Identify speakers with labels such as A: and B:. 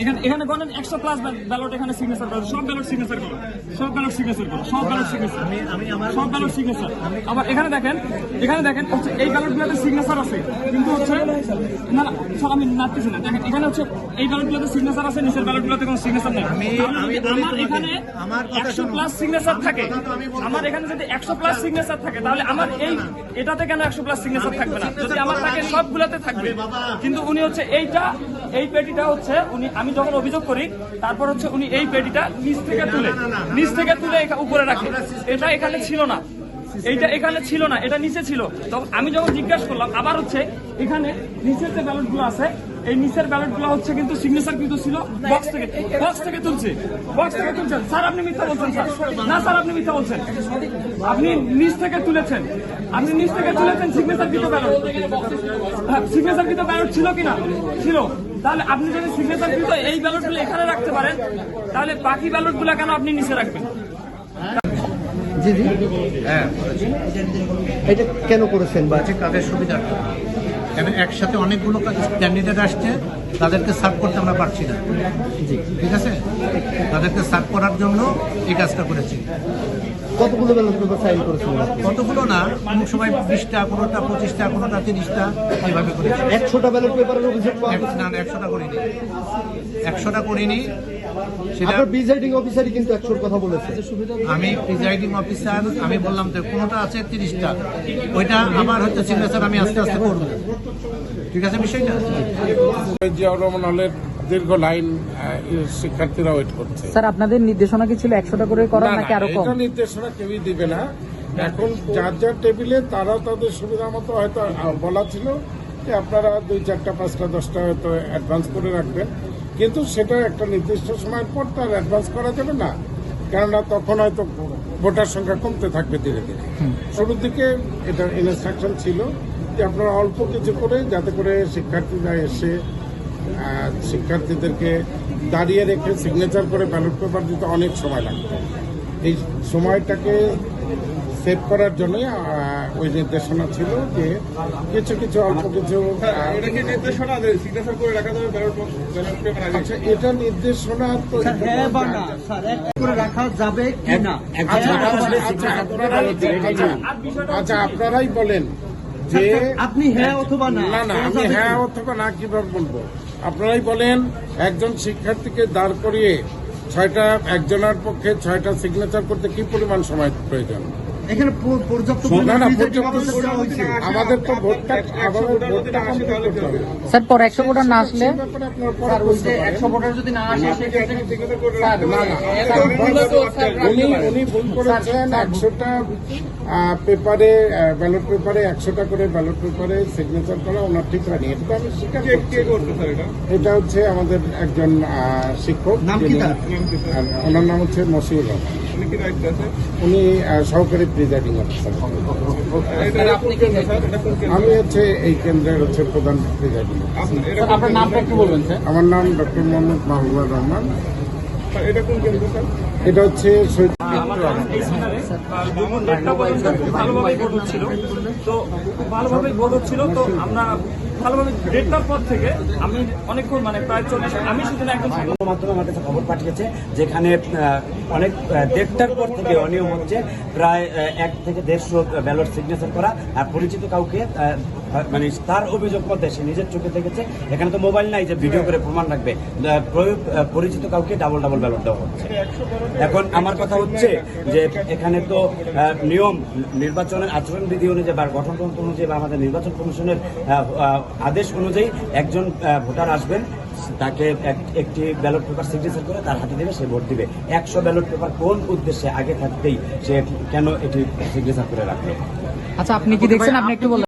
A: এখানে এখানে গণেন একশো প্লাস ব্যালট এখানে সিগনেচার করো সব ব্যালট সিগনেচার করো। সব ব্যালট সিগনেচার করো সব ব্যালট সিগনেচার সব ব্যালট সিগনেচার আবার এখানে দেখেন এখানে দেখেন হচ্ছে এই ব্যালট গুলোতে সিগনেচার আছে। কিন্তু হচ্ছে না না সব আমি নাড়তেছি না। দেখেন এখানে হচ্ছে এই ব্যালট গুলোতে সিগনেচার আছে নিচের ব্যালট গুলোতে কোনো সিগনেচার নেই। আমার এখানে একশো প্লাস সিগনেচার থাকে আমার এখানে যদি একশো প্লাস সিগনেচার থাকে তাহলে আমার এই এটাতে কেন একশো প্লাস সিগনেচার থাকবে না? যদি আমার থাকে সবগুলোতে থাকবে। কিন্তু উনি হচ্ছে এইটা এই পেটিটা হচ্ছে উনি আমি যখন অভিযোগ করি, তারপর হচ্ছে উনি এই পেটিটা নিচ থেকে তুলে, নিচ থেকে তুলে উপরে রাখে। এটা এখানে ছিল না। এইটা এখানে ছিল না, এটা নিচে ছিল। তখন আমি যখন জিজ্ঞাসা করলাম, আবার হচ্ছে এখানে নিচের যে ব্যালটগুলো আছে এই নিচের ব্যালটগুলো হচ্ছে কিন্তু সিগনেচার কিন্তু ছিল বক্স থেকে। বক্স থেকে তুলছে। বক্স থেকে তুলছেন। স্যার আপনি মিথ্যা বলছেন স্যার না স্যার আপনি মিথ্যা বলছেন। আপনি নিচ থেকে তুলেছেন। আপনি নিচ থেকে তুলেছেন সিগনেচার কিন্তু ব্যালট সিগনেচার কিন্তু ব্যালট ছিল কিনা? ছিল। তাহলে আপনি যদি সিগনেচার কিন্তু এই ব্যালটগুলো এখানে রাখতে পারেন তাহলে বাকি ব্যালটগুলো কেন আপনি নিচে রাখবেন?
B: জি জি।
C: হ্যাঁ
B: এটা কেন করেছেন বা
C: আছে কাদের সুবিধা কেন একসাথে অনেকগুলো ক্যান্ডিডেট আসছে তাদেরকে সার্ভ করতে আমরা পারছি না।
B: জি।
C: ঠিক আছে? তাদেরকে সার্ভ করার জন্য এই কাজটা করেছি।
B: কতগুলো সাইন
C: কতগুলো না কোনো সময় বিশটা কোনোটা পঁচিশটা কোনোটা তিরিশটা এইভাবে করেছি।
B: একশোটা ব্যালট পেপারের অভিযোগ
C: না একশোটা করিনি। একশোটা করিনি
B: আপনার প্রিজাইডিং অফিসারই কিন্তু একশোর কথা বলেছে।
C: আমি প্রিজাইডিং অফিসার আমি বললাম তো কোনোটা আছে তিরিশটা। ওইটা আমার হচ্ছে সিগনেচার আমি আস্তে আস্তে করব। ঠিক আছে বিষয়টা?
D: জিয়াউর রহমান হলের দীর্ঘ লাইন শিক্ষার্থীরা ওয়েট করছে।
E: স্যার আপনাদের নির্দেশনা কি ছিল একশোটা করে করা
D: না,
E: নাকি আরও কম?
D: নির্দেশনা কেউই দিবে না। এখন যার যার টেবিলে তারা তাদের সুবিধা মতো হয়তো বলা ছিল যে আপনারা দুই চারটা পাঁচটা দশটা হয়তো অ্যাডভান্স করে রাখবেন। কিন্তু সেটা একটা নির্দিষ্ট সময়ের পর তার অ্যাডভান্স করা যাবে না। কেননা তখন হয়তো ভোটার সংখ্যা কমতে থাকবে ধীরে ধীরে। শুরুর দিকে এটা ইনস্ট্রাকশন ছিল যে আপনারা অল্প কিছু করে যাতে করে শিক্ষার্থীরা এসে শিক্ষার্থীদেরকে দাঁড়িয়ে রেখে সিগনেচার করে ব্যালট পেপার দিতে অনেক সময় লাগবে এই সময়টাকে সেভ করার জন্য ওই নির্দেশনা ছিল যে কিছু কিছু অল্প কিছু
F: নির্দেশনা করে রাখা যাবে
D: আচ্ছা এটা নির্দেশনা তো
B: করে রাখা যাবে কি
D: আচ্ছা, আপনারাই আচ্ছা আপনারাই বলেন যে
B: আপনি হ্যাঁ অথবা না?
D: না না আমি হ্যাঁ অথবা না কীভাবে বলব? আপনারাই বলেন একজন শিক্ষার্থীকে দাঁড় করিয়ে ছয়টা একজনের পক্ষে ছয়টা সিগনেচার করতে কি পরিমাণ সময় প্রয়োজন?
B: এখানে পর্যাপ্ত পরিমাণ
D: পর্যাপ্ত
B: officer হয়েছে।
D: আমাদের তো ভোটটা আমাদের ভোটটা
E: স্যার পর একশো ভোটার না আসলে ভোটার যদি না আসে
D: উনি উনি ভুল করেছেন। একশোটা পেপারে ব্যালট পেপারে একশোটা করে ব্যালট পেপারে সিগনেচার করা ওনার ঠিক হয়নি। এটা তো আমি স্বীকার
F: এটা?
D: এটা হচ্ছে আমাদের একজন শিক্ষক ওনার নাম হচ্ছে মশিউর রহমান।
F: উনি কি দায়িত্ব আছে
D: উনি সহকারী প্রিজাইডিং অফিসার? আমি হচ্ছে এই কেন্দ্রের হচ্ছে প্রধান প্রিজাইডিং
F: আপনি-
A: আপনার নামটা একটু বলবেন স্যার
D: আমার নাম ডক্টর মোহাম্মদ মাহবুবুর রহমান
F: এটা কোন কেন্দ্র স্যার
D: এটা হচ্ছে
A: ভালোভাবেই ভোট হচ্ছিল তো খুব ভালোভাবেই ভোট হচ্ছিল তো আমরা ভালোভাবে দেড়টার পর থেকে আমি অনেকক্ষণ মানে প্রায় চল্লিশ, আমি সেখানে একদম
G: মাধ্যমে আমার কাছে খবর পাঠিয়েছে, যেখানে অনেক দেড়টার পর থেকে অনিয়ম হচ্ছে, প্রায় এক থেকে দেড়শো ব্যালট সিগনেচার করা, আর পরিচিত কাউকে মানে তার অভিযোগ মধ্যে সে নিজের চোখে দেখেছে। এখানে তো মোবাইল নাই যে ভিডিও করে প্রমাণ রাখবে। পরিচিত কাউকে ডাবল ডাবল ব্যালট দেওয়া হচ্ছে। এখন আমার কথা হচ্ছে যে এখানে তো নিয়ম, নির্বাচনের আচরণবিধি অনুযায়ী বা গঠনতন্ত্র অনুযায়ী বা আমাদের নির্বাচন কমিশনের আদেশ অনুযায়ী একজন ভোটার আসবেন, তাকে এক- একটি ব্যালট পেপার সিগনেচার করে তার হাতে দেবে, সে ভোট দিবে। একশো ব্যালট পেপার কোন উদ্দেশ্যে? আগে থাকতেই সে কেন এটি সিগনেচার করে রাখবে
E: আচ্ছা আপনি কি দেখছেন? আপনি একটু